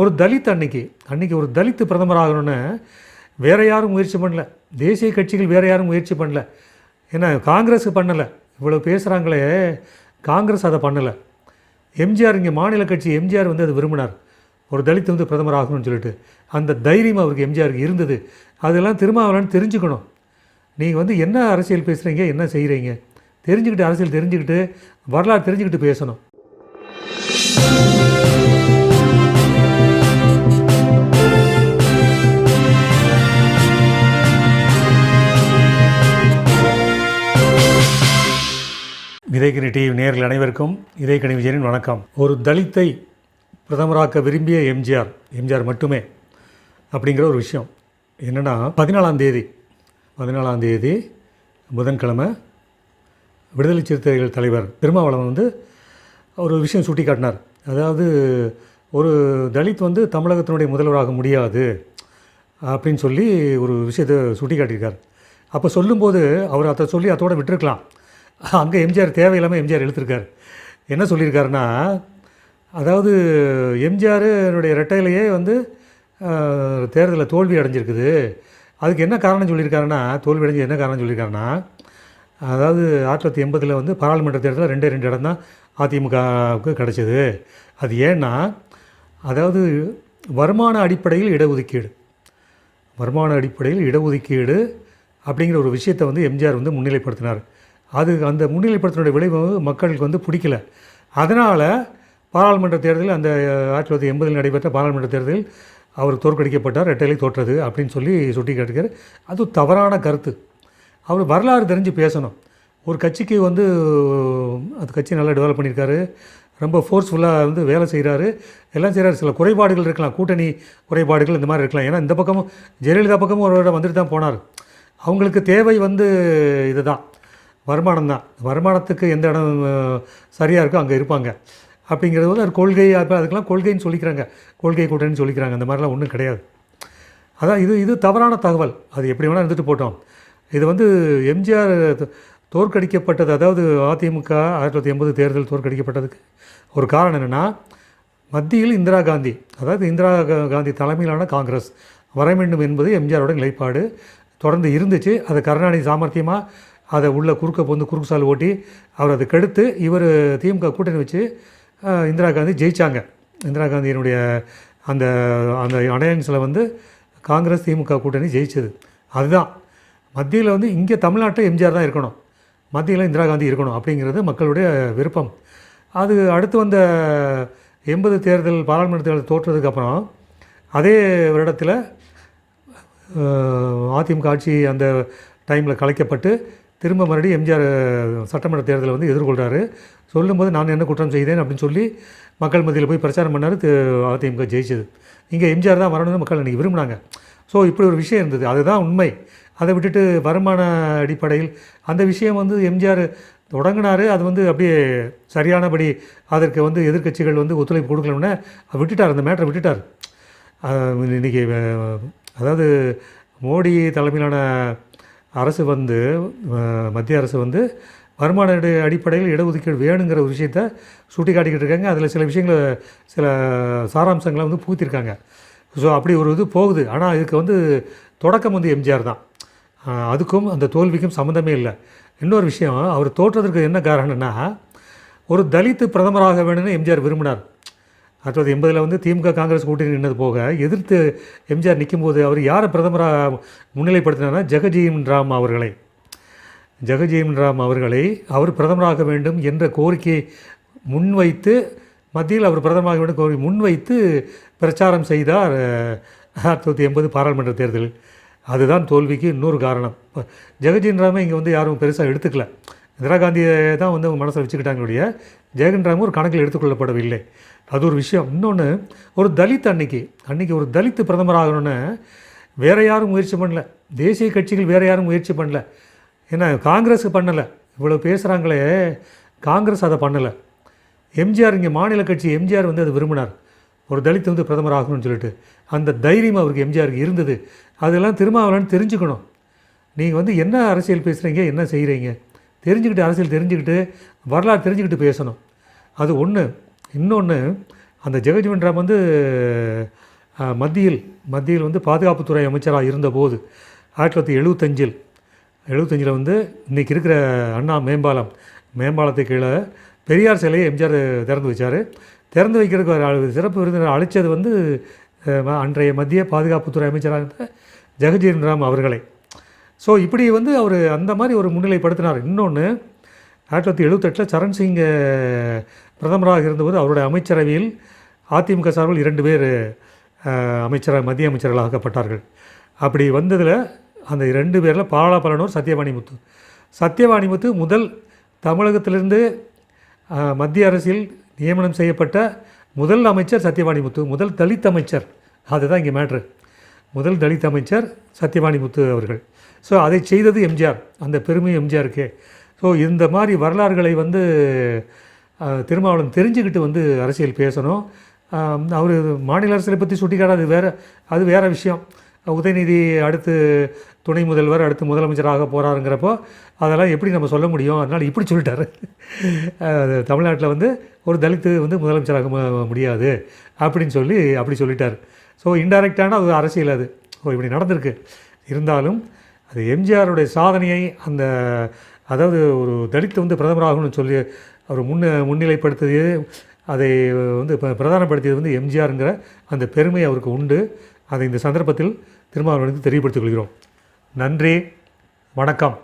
ஒரு தலித் அன்னைக்கு அன்னைக்கு ஒரு தலித்து பிரதமர் ஆகணும்னு வேறு யாரும் முயற்சி பண்ணல. தேசிய கட்சிகள் வேறு யாரும் முயற்சி பண்ணல. ஏன்னா காங்கிரஸ் பண்ணலை. இவ்வளோ பேசுகிறாங்களே காங்கிரஸ் அதை பண்ணலை. எம்ஜிஆர் இங்கே மாநில கட்சி எம்ஜிஆர் வந்து அதை விரும்பினார். ஒரு தலித் வந்து பிரதமர் ஆகணும்னு சொல்லிட்டு. அந்த தைரியம் அவருக்கு எம்ஜிஆருக்கு இருந்தது. அதெல்லாம் திருமாவளவன் தெரிஞ்சுக்கணும். நீங்கள் வந்து என்ன அரசியல் பேசுகிறீங்க என்ன செய்கிறீங்க தெரிஞ்சுக்கிட்டு அரசியல் தெரிஞ்சுக்கிட்டு வரலாறு தெரிஞ்சுக்கிட்டு பேசணும். இதயக்கணி டிவி நேரில் அனைவருக்கும் இதயக்கணி விஜயனின் வணக்கம். ஒரு தலித்தை பிரதமராக்க விரும்பிய எம்ஜிஆர் எம்ஜிஆர் மட்டுமே அப்படிங்கிற ஒரு விஷயம். என்னென்னா பதினாலாம் தேதி பதினாலாம் தேதி புதன்கிழமை விடுதலை சிறுத்தைகள் தலைவர் திருமாவளவன் வந்து ஒரு விஷயம் சுட்டி காட்டினார் அதாவது ஒரு தலித் வந்து தமிழகத்தினுடைய முதல்வராக முடியாது அப்படின்னு சொல்லி ஒரு விஷயத்தை சுட்டி காட்டியிருக்கார் அப்போ சொல்லும்போது அவர் அதை சொல்லி அதோட விட்டுருக்கலாம். அங்கே எம்ஜிஆர் தேவையில்லாமல் எம்ஜிஆர் எழுத்திருக்கார் என்ன சொல்லியிருக்காருன்னா அதாவது எம்ஜிஆருடைய ரெட்டையிலேயே வந்து தேர்தலில் தோல்வி அடைஞ்சிருக்குது. அதுக்கு என்ன காரணம் சொல்லியிருக்காருன்னா தோல்வி அடைஞ்சு என்ன காரணம் சொல்லியிருக்காருன்னா அதாவது ஆயிரத்தி தொள்ளாயிரத்தி எண்பதில் வந்து பாராளுமன்ற தேர்தலில் ரெண்டே ரெண்டு இடம் தான் அதிமுகவுக்கு கிடச்சிது. அது ஏன்னா அதாவது வருமான அடிப்படையில் இடஒதுக்கீடு. வருமான அடிப்படையில் இடஒதுக்கீடு அப்படிங்கிற ஒரு விஷயத்தை வந்து எம்ஜிஆர் வந்து முன்னிலைப்படுத்தினார். அது அந்த முன்னிலைப்படுத்தினுடைய விளைவு மக்களுக்கு வந்து பிடிக்கல. அதனால் பாராளுமன்ற தேர்தலில் அந்த ஆயிரத்தி தொள்ளாயிரத்தி எண்பதில் நடைபெற்ற பாராளுமன்ற தேர்தலில் அவர் தோற்கடிக்கப்பட்டார் ரெட்டையிலை தோற்றது அப்படின்னு சொல்லி சுட்டி காட்டுகிறார் அது தவறான கருத்து. அவர் வரலாறு தெரிஞ்சு பேசணும். ஒரு கட்சிக்கு வந்து அது கட்சி நல்லா டெவலப் பண்ணியிருக்காரு. ரொம்ப ஃபோர்ஸ்ஃபுல்லாக வந்து வேலை செய்கிறாரு எல்லாம் செய்கிறாரு சில குறைபாடுகள் இருக்கலாம். கூட்டணி குறைபாடுகள் இந்த மாதிரி இருக்கலாம். ஏன்னா இந்த பக்கமும் ஜெயலலிதா பக்கமும் ஒரு வந்துட்டு தான் போனார். அவங்களுக்கு தேவை வந்து இதுதான். வருமானம் தான். வருமானத்துக்கு எந்த இடம் சரியாக இருக்கோ அங்கே இருப்பாங்க. அப்படிங்கிறது வந்து அது கொள்கை அப்போ அதுக்கெல்லாம் கொள்கைன்னு சொல்லிக்கிறாங்க. கொள்கை கூட்டணின்னு சொல்லிக்கிறாங்க. அந்த மாதிரிலாம் ஒன்றும் கிடையாது. அதான் இது இது தவறான தகவல். அது எப்படி வேணால் இருந்துட்டு போட்டோம். இது வந்து எம்ஜிஆர் தோற்கடிக்கப்பட்டது அதாவது அதிமுக ஆயிரத்தி தொள்ளாயிரத்தி எண்பது தேர்தல் தோற்கடிக்கப்பட்டதுக்கு ஒரு காரணம் என்னென்னா மத்தியில் இந்திரா காந்தி அதாவது இந்திரா காந்தி தலைமையிலான காங்கிரஸ் வர வேண்டும் என்பது எம்ஜிஆரோட நிலைப்பாடு. தொடர்ந்து இருந்துச்சு. அது கருணாநிதி சாமர்த்தியமாக அதை உள்ளே குறுக்க போந்து குறுக்கு சால் ஓட்டி அவர் அதை கெடுத்து இவர் திமுக கூட்டணி வச்சு இந்திரா காந்தி ஜெயித்தாங்க இந்திரா காந்தியினுடைய அந்த அந்த அடையாளத்தில் வந்து காங்கிரஸ் திமுக கூட்டணி ஜெயிச்சது. அதுதான். மத்தியில் வந்து இங்கே தமிழ்நாட்டில் எம்ஜிஆர் தான் இருக்கணும். மத்தியில் இந்திரா காந்தி இருக்கணும் அப்படிங்கிறது மக்களுடைய விருப்பம். அது அடுத்து வந்த எண்பது தேர்தல் பாராளுமன்ற தேர்தல் தோற்றதுக்கப்புறம் அதே வருடத்தில் அதிமுக ஆட்சி அந்த டைமில் கலைக்கப்பட்டு திரும்ப மறுபடியும் எம்ஜிஆர் சட்டமன்ற தேர்தலை வந்து எதிர்கொள்கிறாரு சொல்லும்போது நான் என்ன குற்றம் செய்தேன் அப்படின்னு சொல்லி மக்கள் மத்தியில் போய் பிரச்சாரம் பண்ணார் அதிமுக ஜெயிச்சது. இங்கே எம்ஜிஆர் தான் வரணும்னு மக்கள் அன்றைக்கி விரும்பினாங்க. ஸோ இப்படி ஒரு விஷயம் இருந்தது. அதுதான் உண்மை. அதை விட்டுட்டு வருமான அடிப்படையில் அந்த விஷயம் வந்து எம்ஜிஆர் தொடங்கினார். அது வந்து அப்படியே சரியானபடி அதற்கு வந்து எதிர்க்கட்சிகள் வந்து ஒத்துழைப்பு கொடுக்கலன்னு விட்டுட்டார். அந்த மேட்டரை விட்டுட்டார். இன்றைக்கி அதாவது மோடி தலைமையிலான அரசு வந்து மத்திய அரசு வந்து வருமான அடிப்படையில் இடஒதுக்கீடு வேணுங்கிற ஒரு விஷயத்த சுட்டி காட்டிக்கிட்டு இருக்காங்க. அதில் சில விஷயங்களை சில சாராம்சங்களை வந்து பூத்திருக்காங்க ஸோ அப்படி ஒரு இது போகுது. ஆனால் இதுக்கு வந்து தொடக்கம் வந்து எம்ஜிஆர் தான். அதுக்கும் அந்த தோல்விக்கும் சம்மந்தமே இல்லை. இன்னொரு விஷயம் அவர் தோற்றதற்கு என்ன காரணம்னா ஒரு தலித்து பிரதமராக வேணும்னு எம்ஜிஆர் விரும்பினார். ஆயிரத்தி எண்பதில் வந்து திமுக காங்கிரஸ் கூட்டணி நின்னது போக எதிர்த்து எம்ஜிஆர் நிற்கும்போது அவர் யாரை பிரதமராக முன்னிலைப்படுத்தினார்னா ஜெகஜீவன் ராம் அவர்களை. ஜெகஜீவன் ராம் அவர்களை அவர் பிரதமராக வேண்டும் என்ற கோரிக்கையை முன்வைத்து மத்தியில் அவர் பிரதமராக வேண்டும் கோரிக்கை முன்வைத்து பிரச்சாரம் செய்தார் ஆயிரத்தி தொள்ளாயிரத்தி எண்பது பாராளுமன்ற தேர்தலில். அதுதான் தோல்விக்கு இன்னொரு காரணம். ஜெகஜீவன் ராமை இங்கே வந்து யாரும் பெருசாக எடுத்துக்கல. இந்திரா காந்தியை தான் வந்து அவங்க மனசில் வச்சுக்கிட்டாங்களுடைய ஜெயகன் ராம் ஒரு கணக்கில் எடுத்துக்கொள்ளப்படவில்லை. அது ஒரு விஷயம். இன்னொன்று ஒரு தலித் அன்னைக்கு அன்றைக்கி ஒரு தலித்து பிரதமர் ஆகணும்னு வேறு யாரும் முயற்சி பண்ணல. தேசிய கட்சிகள் வேறு யாரும் முயற்சி பண்ணல. ஏன்னா காங்கிரஸ் பண்ணலை. இவ்வளோ பேசுகிறாங்களே காங்கிரஸ் அதை பண்ணலை. எம்ஜிஆர் இங்கே மாநில கட்சி எம்ஜிஆர் வந்து அதை விரும்பினார். ஒரு தலித் வந்து பிரதமர் ஆகணும்னு சொல்லிட்டு. அந்த தைரியம் அவருக்கு எம்ஜிஆருக்கு இருந்தது. அதெல்லாம் திருமாவளவன் தெரிஞ்சுக்கணும். நீங்கள் வந்து என்ன அரசியல் பேசுகிறீங்க என்ன செய்கிறீங்க தெரிஞ்சுக்கிட்டு அரசியல் தெரிஞ்சுக்கிட்டு வரலாறு தெரிஞ்சுக்கிட்டு பேசணும். அது ஒன்று இன்னொன்று அந்த ஜெகஜீவன் ராம் வந்து மத்தியில் மத்தியில் வந்து பாதுகாப்புத்துறை அமைச்சராக இருந்தபோது ஆயிரத்தி தொள்ளாயிரத்தி எழுபத்தஞ்சில் எழுபத்தஞ்சில் வந்து இன்றைக்கி இருக்கிற அண்ணா மேம்பாலம் மேம்பாலத்தை கீழே பெரியார் சிலையை எம்ஜிஆர் திறந்து வச்சார். திறந்து வைக்கிறதுக்கு சிறப்பு விருந்தினர் அழைச்சது வந்து அன்றைய மத்திய பாதுகாப்புத்துறை அமைச்சராக இருந்த ஜெகஜீவன் ராம் அவர்களை. ஸோ இப்படி வந்து அவர் அந்த மாதிரி ஒரு முன்னிலைப்படுத்தினார். இன்னொன்று ஆயிரத்தி தொள்ளாயிரத்தி எழுபத்தெட்டில் சரண் சிங்கு பிரதமராக இருந்தபோது அவருடைய அமைச்சரவையில் அதிமுக சார்பில் இரண்டு பேர் அமைச்சராக மத்திய அமைச்சர்களாக ஆக்கப்பட்டார்கள். அப்படி வந்ததில் அந்த ரெண்டு பேரில் பாலாபலனூர் சத்யவாணி முத்து சத்யவாணி முத்து முதல் தமிழகத்திலிருந்து மத்திய அரசில் நியமனம் செய்யப்பட்ட முதல் அமைச்சர் சத்யவாணி முத்து முதல் தலித் அமைச்சர். அதுதான் இங்கே மேட்ரு. முதல் தலித் அமைச்சர் சத்யவாணி முத்து அவர்கள். ஸோ அதை செய்தது எம்ஜிஆர். அந்த பெருமை எம்ஜிஆருக்கே. ஸோ இந்த மாதிரி வரலாறுகளை வந்து திருமாவளவன் தெரிஞ்சுக்கிட்டு வந்து அரசியல் பேசணும். அவர் மாநில அரசியலை பற்றி சுட்டிக்காட்டு அது வேறு அது வேறு விஷயம். உதயநிதி அடுத்து துணை முதல்வர் அடுத்து முதலமைச்சராக போகிறாருங்கிறப்போ அதெல்லாம் எப்படி நம்ம சொல்ல முடியும்? அதனால் இப்படி சொல்லிட்டாரு. தமிழ்நாட்டில் வந்து ஒரு தலித்து வந்து முதலமைச்சராக முடியாது. அப்படின்னு சொல்லி அப்படி சொல்லிட்டார். ஸோ இன்டைரக்டான ஒரு அரசியல் அது. ஸோ இப்படி நடந்திருக்கு. இருந்தாலும் அது எம்ஜிஆருடைய சாதனையை அந்த அதாவது ஒரு தலித்து வந்து பிரதமராகணும்னு சொல்லி அவர் முன்ன முன்னிலைப்படுத்தியது அதை வந்து ப- பிரதானப்படுத்தியது வந்து எம்ஜிஆருங்கிற அந்த பெருமை அவருக்கு உண்டு. அதை இந்த சந்தர்ப்பத்தில் திருமாவளவனுக்கு தெரியப்படுத்திக் கொள்கிறோம். நன்றி வணக்கம்.